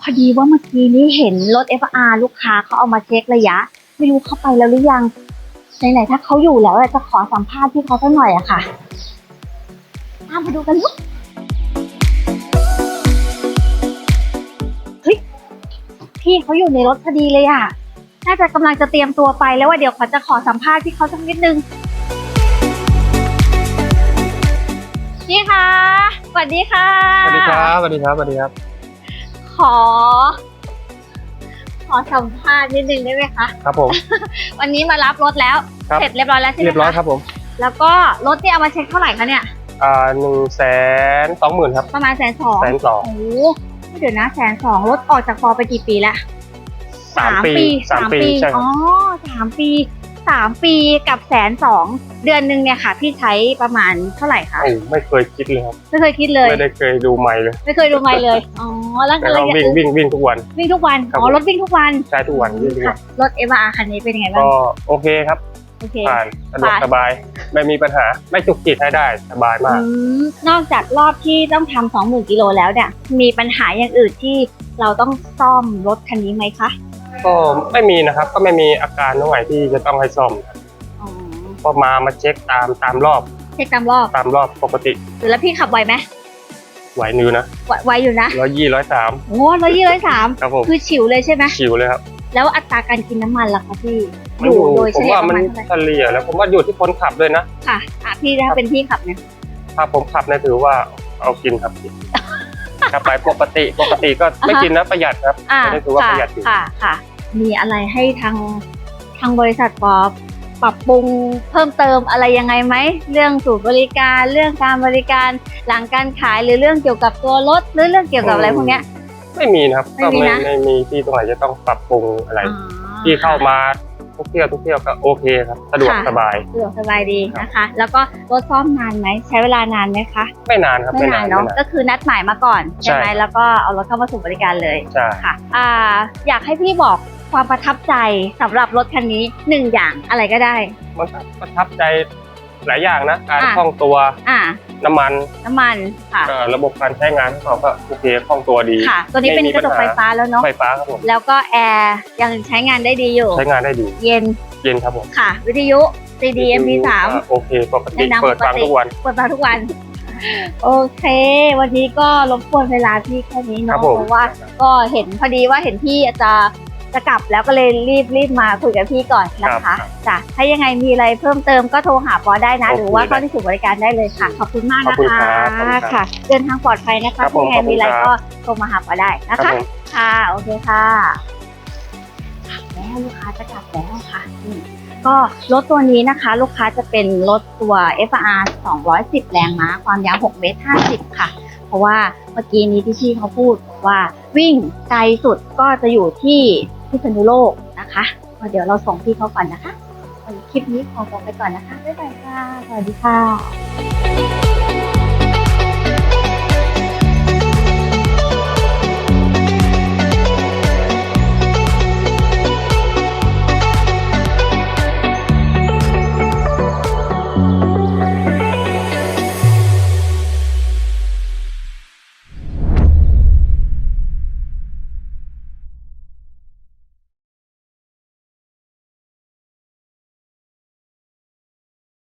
พอดีว่าเมื่อกี้นี้เห็นรถ FR ลูกค้าเขาเอามาเช็คระยะ ไม่รู้เข้าไปแล้วหรือยังไหนๆถ้าเขาอยู่แล้วจะขอสัมภาษณ์ที่เขาสักหน่อยอะค่ะตามไปดูกันลูกเฮ้ยพี่เขาอยู่ในรถพอดีเลยอะน่าจะกำลังจะเตรียมตัวไปแล้วว่าเดี๋ยวขอจะขอสัมภาษณ์ที่เขาสักนิดนึงพี่คะสวัสดีค่ะ สวัสดีครับ สวัสดีครับ สวัสดีครับ อ ขอสัมภาษณ์นิดนึงได้ไหมคะ ครับผม วันนี้มารับรถแล้ว ครับ เสร็จเรียบร้อยแล้วใช่ไหมเรียบร้อยคะครับผมแล้วก็รถเนี่ยเอามาเช็คเท่าไหร่คะเนี่ย อ่าหนึ่งแสนสองหมื่นครับประมาณแสนสองแสนสองโอ้โหเดี๋ยวนะแสนสองรถออกจากฟอร์ไปกี่ปีแล้วสามปีสามปีใช่คอ๋รัอบสามปี สามปีกับแสนสองเดือนหนึ่งเนี่ยค่ะพี่ใช้ประมาณเท่าไหร่คะโอ้ไม่เคยคิดเลยครับ ไม่เคยคิดเลย ไม่ได้เคยดูไม่เลย ไม่เคยดูไม่เลย อ๋อ แล้วแต่อะไรเราวิ่งวิ่งวิ่งทุกวัน วิ่งทุกวันครับอ๋อ รถวิ่งทุกวัน ใช้ทุกวันวิ่งทุกวัค่ะนรถเอวาคันนี้เป็นยังไงบ้าง ก็โอเคครับโอเคผ่านสะดวกผ่านสบาย ไม่มีปัญหา ไม่จุกจิกให้ได้ สบายมากอืมนอกจากรอบที่ต้องทำสองหมื่นกิโลแล้วเนี่ย มีปัญหาอย่างอื่นที่เราต้องซ่อมรถคันนี้ไหมคะ ก็ไม่มีนะครับ ก็ไม่มีอาการตรงไหนที่จะต้องให้ซ่อมครับอ๋อก็มามาเช็คตามตามรอบเช็คตามรอบตามรอบปกติหรือแล้วพี่ขับไวไหมไหวนิ้วนะไวไวอยู่นะร้อยยี่ร้อยสามโอ้ร้อยยี่ร้อยสามครับผมคือฉิวเลยใช่ไหมชิวเลยครับแล้วอัตราการกินน้ำมันล่ะคะพี่มันออยู่ยู่โดยผเฉมลี่ยว่าประมันมาณเท่าไหร่เฉลี่ยแล้วผมว่าอยู่ที่คนขับด้วยนะค่ะอะพี่ถ้าเป็นพี่ขับเนี่ยถ้าผมขับเนี่ยถือว่าเอากินครับขับไปปกติปกติก็ไม่กินนะประหยัดครับอ่าไม่ได้ถือว่าปค่ะระหยัดอยู่ค่ะค่ะ มีอะไรให้ทางทางบริษัทปอปรับปรุงเพิ่มเติมอะไรยังไงไหม เรื่องสูตรบริการ เรื่องการบริการหลังการขายหรือเรื่องเกี่ยวกับตัวรถหรือเรื่องเกี่ยวกับอะไรพวกเนี้ย ไม่มีนะครับไม่ก็มีไม่นะ ไม่มีที่ตรงไหนจะต้องปรับปรุงอะไรอ๋อที่เข้ามา ทุกเที่ยวทุกเที่ยวก็โอเคครับสะดวกค่ะ สบาย สะดวกสบายดีนะคะ แล้วก็รถซ่อมนานไหมใช้เวลานานไหมคะไม่นานครับไม่นานเนาะไม่ ก็คือนัดหมายมาก่อนใช่ไหมใช่แล้วก็เอารถเข้ามาสู่บริการเลยใช่ค่ะอ่าอยากให้พี่บอกความประทับใจสำหรับรถคันนี้หนึ่งอย่างอะไรก็ได้ มันประทับใจ หลายอย่างนะ การอะ คล่องตัวอ่า น้ำมันน้ำมันค่ะก็ระบบการใช้งานของเขาก็โอเคคล่องตัวดี ค่ะ ตัวนี้เป็นกระจกไฟฟ้าแล้วเนาะ ไฟฟ้าครับผม แล้วก็แอร์ยังใช้งานได้ดีอยู่ ใช้งานได้ดี เย็นเย็นครับผมค่ะ วิทยุ CD MP3 อะโอเคปกติแนะนำเปิดฟังปกติ ทุกวัน เปิดมาทุกวัน โอเค วันนี้ก็รบกวนเวลาพี่แค่นี้ครัเนาะบผม เพราะว่าก็เห็นพอดีว่าเห็นพี่จะ จะกลับแล้วก็เลยรีบรีบมาคุยกับพี่ก่อนนะคะจ้ะถ้ายังไงมีอะไรเพิ่มเติมก็โทรหาปอได้นะโอเคหรือว่าเข้าที่ศูนย์บริการได้เลยค่ะ ขอบคุณมากขอบนะคุณคะครับขอบคุณครับค่ะ เดินทางปลอดภัยนะครัคะบผมถ้ายังไงมีอะไรขอบคุณครัก็บโทรมาหาปอได้นะครัคะบผมค่ะโอเคค่ะแล้วลูกค้าจะกลับแล้วค่ะนี่ก็รถตัวนี้นะคะ ลูกค้าจะเป็นรถตัว FR 210 แรงม้า ความยาว6เมตร50 ค่ะ เพราะว่าเมื่อกี้นี้ที่พี่เขาพูดบอกว่าวิ่งไกลสุดก็จะอยู่ที่ พิษณุโลกนะคะเดี๋ยวเราส่งพี่เขาก่อนนะคะคลิปนี้ขอจบไปก่อนนะคะบ๊ายบายค่ะสวัสดีค่ะ